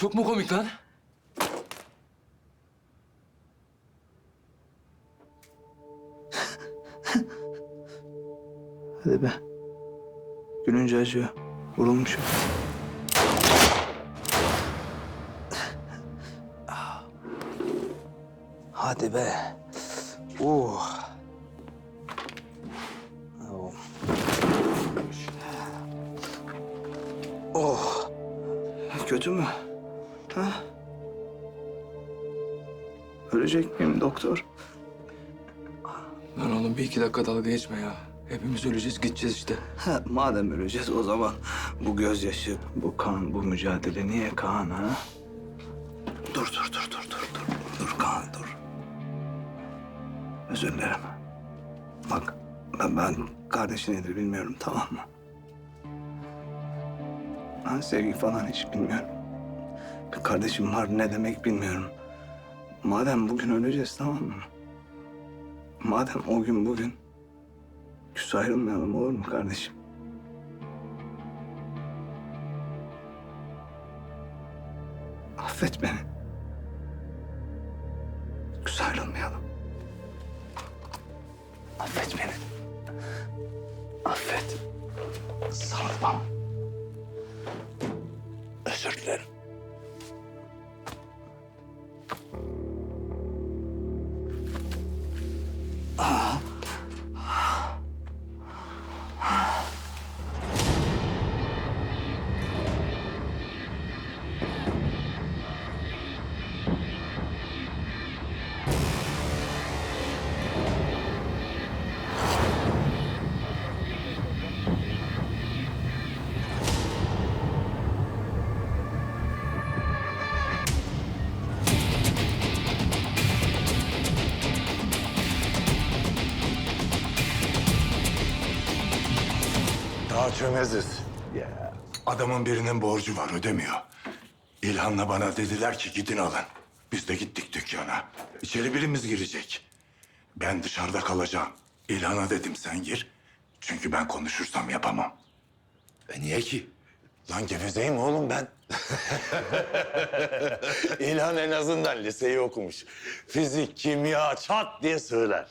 Çok mu komik lan? Hadi be. Gülünce acıyor. Vurulmuşum. Hadi be. Uh. Oh. Oh. Kötü mü? Ölecek miyim doktor? Lan oğlum bir iki dakika dalga geçme ya. Hepimiz öleceğiz gideceğiz işte. Ha, madem öleceğiz o zaman bu gözyaşı, bu kan, bu mücadele niye Kaan ha? Dur, dur, dur, dur, dur, dur. Dur Kaan, dur. Özür dilerim. Bak, ben, ben kardeşi nedir bilmiyorum, tamam mı? Ben sevgi falan hiç bilmiyorum. Bir kardeşim var ne demek bilmiyorum. Madem bugün öleceğiz, tamam mı? Madem o gün bugün Küs ayrılmayalım olur mu kardeşim? Affet beni. Küs ayrılmayalım. Affet beni. Affet. Sarılmam. Özür dilerim. Daha çömeziz. Adamın birinin borcu var ödemiyor. İlhan'la bana dediler ki gidin alın. Biz de gittik dükkana. İçeri birimiz girecek. Ben dışarıda kalacağım. İlhan'a dedim sen gir. Çünkü ben konuşursam yapamam. E niye ki? Lan gevezeyim oğlum ben. İlhan en azından liseyi okumuş. Fizik, kimya çat diye söyler.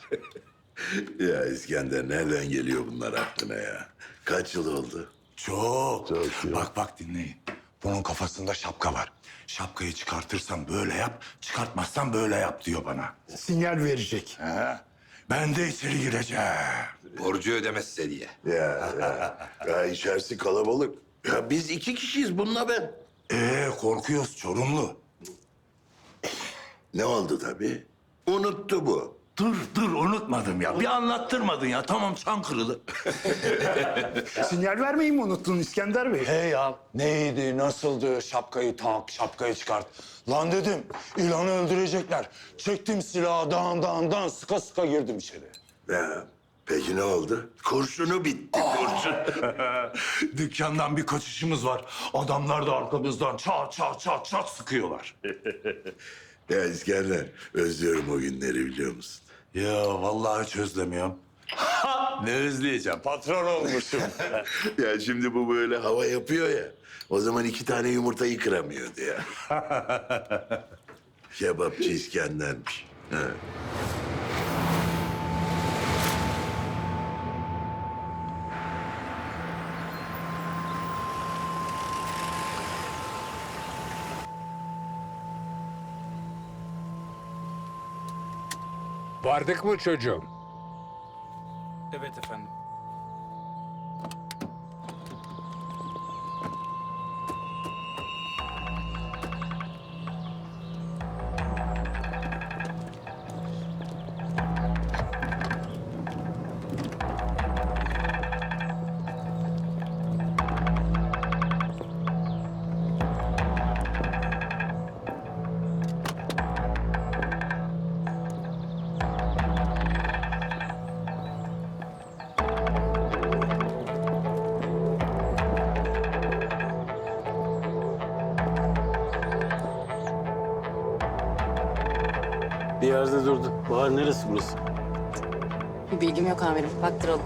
Ya İskender nereden geliyor bunlar aklına ya? Kaç yıl oldu? Çok. Çok iyi. Bak bak dinleyin. Bunun kafasında şapka var. Şapkayı çıkartırsam böyle yap, çıkartmazsam böyle yap diyor bana. Sinyal verecek. He? Ben de içeri gireceğim. Borcu ödemezse diye. Ya, ya, ya içerisi kalabalık. Ya biz iki kişiyiz bununla ben. Ee korkuyoruz Çorumlu. Ne oldu tabii? Unuttu bu. Dur dur unutmadım ya. Bir anlattırmadın ya. Tamam Çankırılı. Sinyal vermeyi mi unuttun İskender Bey? He ya neydi, nasıldı? Şapkayı tak, şapkayı çıkart. Lan dedim, İlhan'ı öldürecekler. Çektim silahı dağın dağından sıka sıka girdim içeri. Ya, peki ne oldu? Kurşunu bitti kurşun. Dükkandan bir kaçışımız var. Adamlar da arkamızdan çat çat çat çat sıkıyorlar. ya İskender özlüyorum o günleri biliyor musun? Ya vallahi hiç özlemiyorum. Ne özleyeceğim, patron olmuşum. ya şimdi bu böyle hava yapıyor ya. O zaman iki tane yumurtayı kıramıyordu ya. Kebapçı İskender'miş. Ha. Vardık mı çocuğum? Evet efendim. var? Neresi burası? Bir bilgim yok amirim. Baktıralım.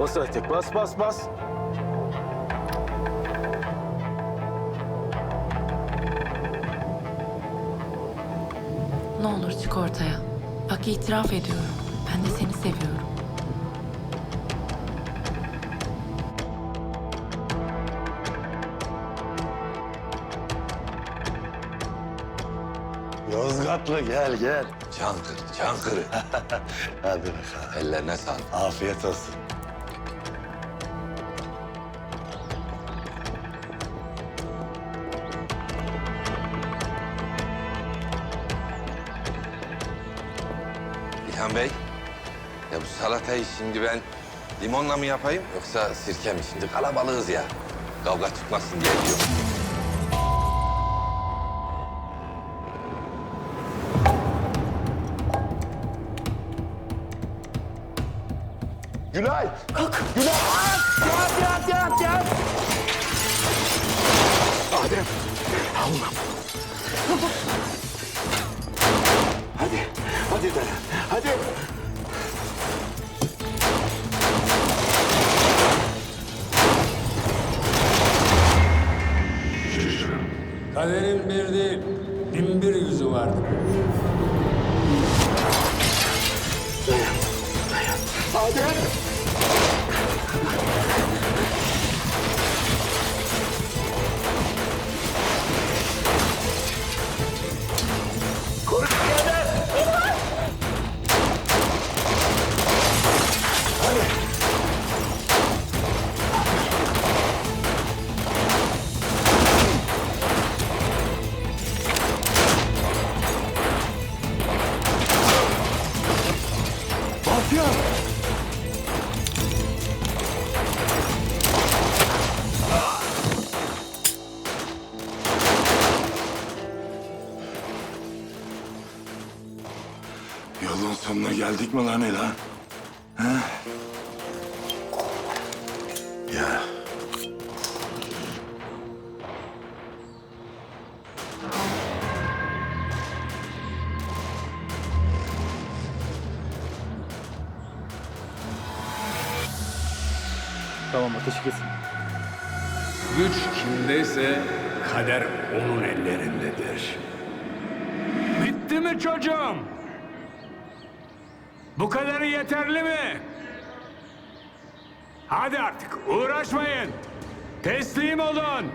Bas artık. Bas, bas, bas. Ne olur çık ortaya. Bak itiraf ediyorum. Ben de seni seviyorum. Yozgatlı gel gel. Çankırı, Çankırı. Hadi bakalım. Ellerine sağlık. Afiyet olsun. İlhan Bey, ya bu salatayı şimdi ben limonla mı yapayım yoksa sirke mi? Şimdi kalabalığız ya. Kavga çıkmasın diye diyorum. Gülay! Kalk! Gülay! Yat yat yat yat! Adem! Allah'ım! Hadi, hadi dene, hadi! Kaderin bir değil, bin bir yüzü vardır. Adem! Tamam ateşi kesin. Güç kimdeyse kader onun ellerindedir. Bitti mi çocuğum? Bu kadarı yeterli mi? Hadi artık uğraşmayın. Teslim olun.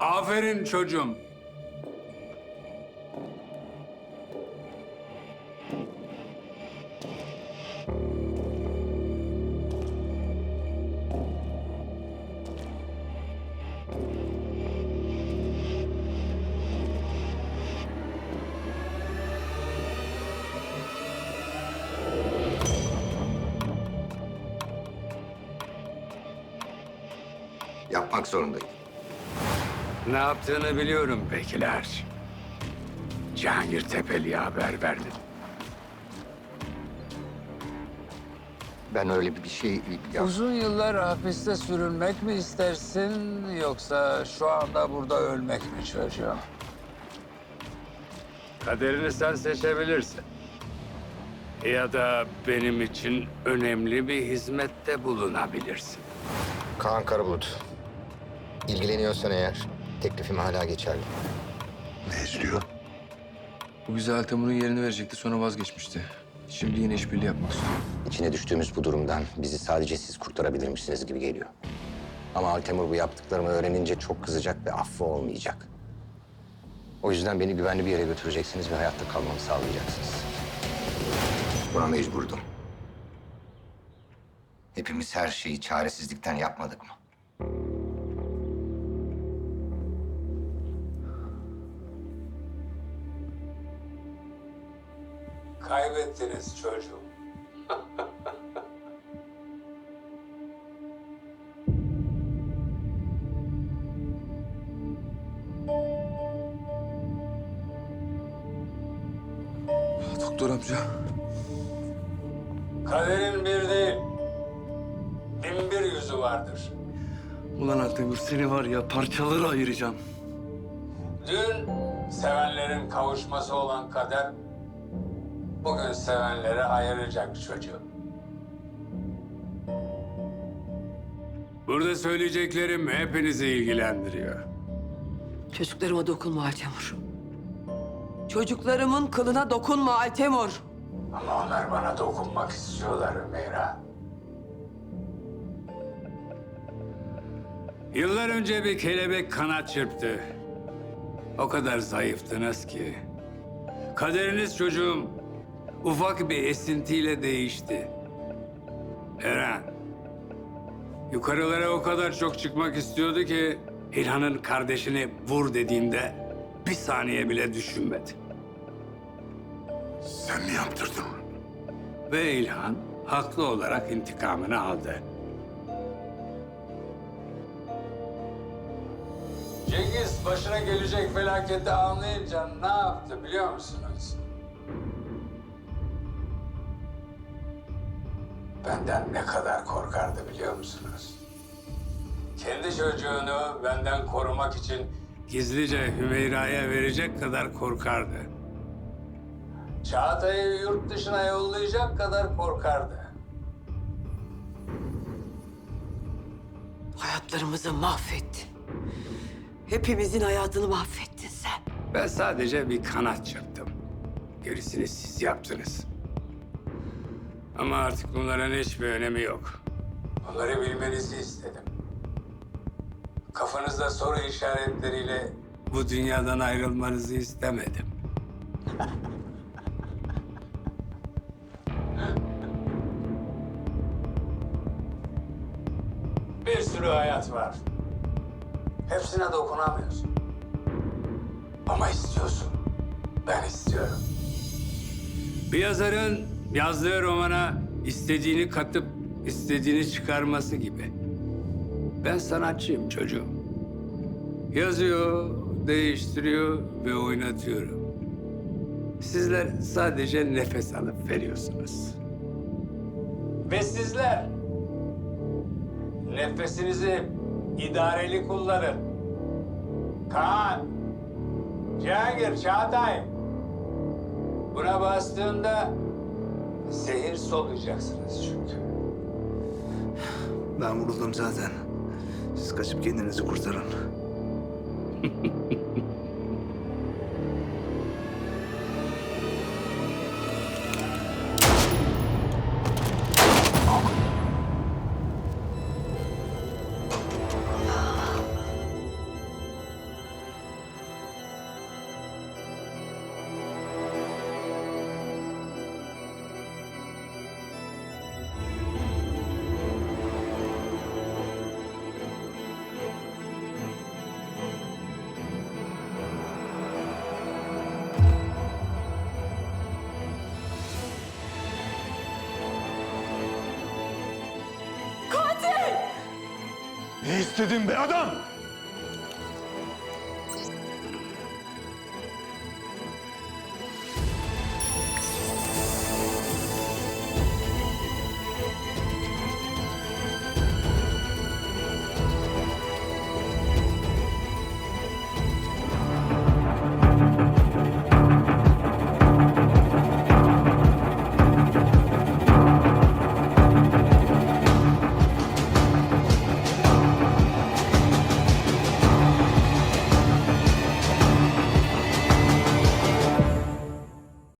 Aferin çocuğum. Yapmak zorundayım. Ne yaptığını biliyorum Bekiler. Cihangir Tepeli'ye haber verdin. Ben öyle bir şey Uzun yıllar hapiste sürünmek mi istersin yoksa şu anda burada ölmek mi çocuğum? Kaderini sen seçebilirsin. Ya da benim için önemli bir hizmette bulunabilirsin. Kaan Karabulut. İlgileniyorsan eğer teklifim hala geçerli. Ne istiyor? Bu bize Altemun'un yerini verecekti sonra vazgeçmişti. Şimdi yine işbirliği yapmak istiyor. İçine düştüğümüz bu durumdan bizi sadece siz kurtarabilir misiniz gibi geliyor. Ama Altemur bu yaptıklarımı öğrenince çok kızacak ve affı olmayacak. O yüzden beni güvenli bir yere götüreceksiniz ve hayatta kalmamı sağlayacaksınız. Buna mecburdum. Hepimiz her şeyi çaresizlikten yapmadık mı? Kaybettiniz çocuğum. Doktor amca. Kaderin bir değil, bin bir yüzü vardır. Ulan Altemur seni var ya parçalara ayıracağım. Dün sevenlerin kavuşması olan kader, bugün sevenleri ayıracak çocuğum. Burada söyleyeceklerim hepinizi ilgilendiriyor. Çocuklarıma dokunma Altemur. Çocuklarımın kılına dokunma Altemur. Ama onlar bana dokunmak istiyorlar Meyra. Yıllar önce bir kelebek kanat çırptı. O kadar zayıftınız ki. Kaderiniz çocuğum ufak bir esintiyle değişti. Eren, yukarılara o kadar çok çıkmak istiyordu ki... İlhan'ın kardeşini vur dediğinde bir saniye bile düşünmedi. Sen mi yaptırdın? Ve İlhan haklı olarak intikamını aldı. Cengiz başına gelecek felaketi anlayınca ne yaptı biliyor musunuz? Benden ne kadar korkardı biliyor musunuz? Kendi çocuğunu benden korumak için gizlice Hümeyra'ya verecek kadar korkardı. Çağatay'ı yurt dışına yollayacak kadar korkardı. Hayatlarımızı mahvettin. Hepimizin hayatını mahvettin sen. Ben sadece bir kanat çırptım. Gerisini siz yaptınız. Ama artık bunların hiçbir önemi yok. Bunları bilmenizi istedim. Kafanızda soru işaretleriyle bu dünyadan ayrılmanızı istemedim. bir sürü hayat var. Hepsine dokunamıyorsun. Ama istiyorsun. Ben istiyorum. Bir yazarın yazdığı romana istediğini katıp istediğini çıkarması gibi. Ben sanatçıyım çocuğum. Yazıyor, değiştiriyor ve oynatıyorum. Sizler sadece nefes alıp veriyorsunuz. Ve sizler nefesinizi idareli kullanın. Kaan, Cihangir, Çağatay. Buna bastığında zehir soluyacaksınız çünkü. Ben vuruldum zaten. Siz kaçıp kendinizi kurtarın. Ne istedin be adam?